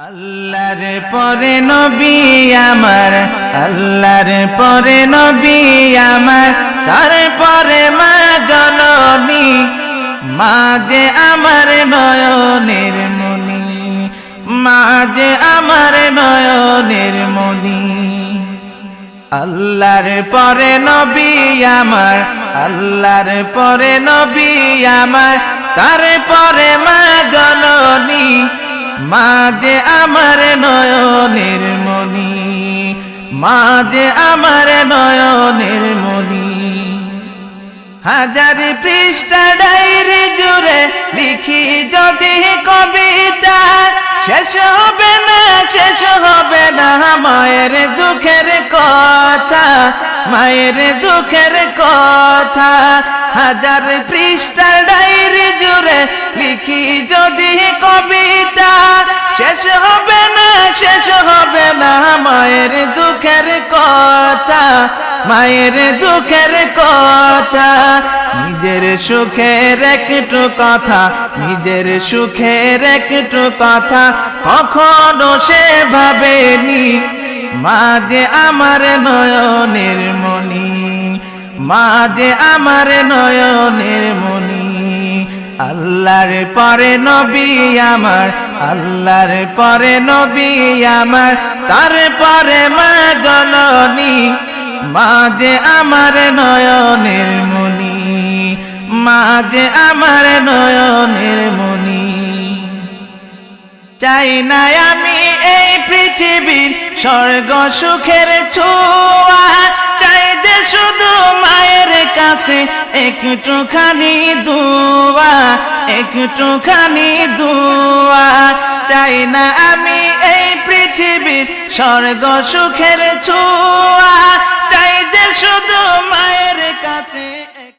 আল্লাহর পরে নবী আমার, আল্লাহর পরে নবী আমার, তারপরে মা জননী, মা যে আমার নয়নের মনি মা যে আমার নয়নের মনি আল্লাহর পরে নবী আমার, আল্লাহর পরে নবী আমার, তারপরে মা জননী মা যে আমার নয়নের মনি মা যে আমার নয়নের মনি হাজার পৃষ্ঠা ডাইরি জুড়ে লিখি যদি কবিতা, শেষ হবে না, শেষ হবে না মায়ের দুঃখের কথা, মায়ের দুঃখের কথা। হাজার পৃষ্ঠা মায়ের দুঃখের কথা, নিজের সুখের একটু কথা, নিজের সুখের একটু কথা, কখনো সে ভাবেনি, মা যে আমার নয়নের মনি মা যে আমার নয়নের মনি আল্লাহর পরে নবী আমার, আল্লাহর পরে নবী আমার, তারপরে মা জননী। মা যে আমার নয়নের মনি মা যে আমার নয়নের মনি চাই না আমি এই পৃথিবীর স্বর্গ সুখের ছোঁয়া, চাই যে শুধু মায়ের কাছে একটুখানি দুয়া একটুখানি দুয়া। চাই না আমি এই পৃথিবীর স্বর্গ সুখের ছোঁয়া।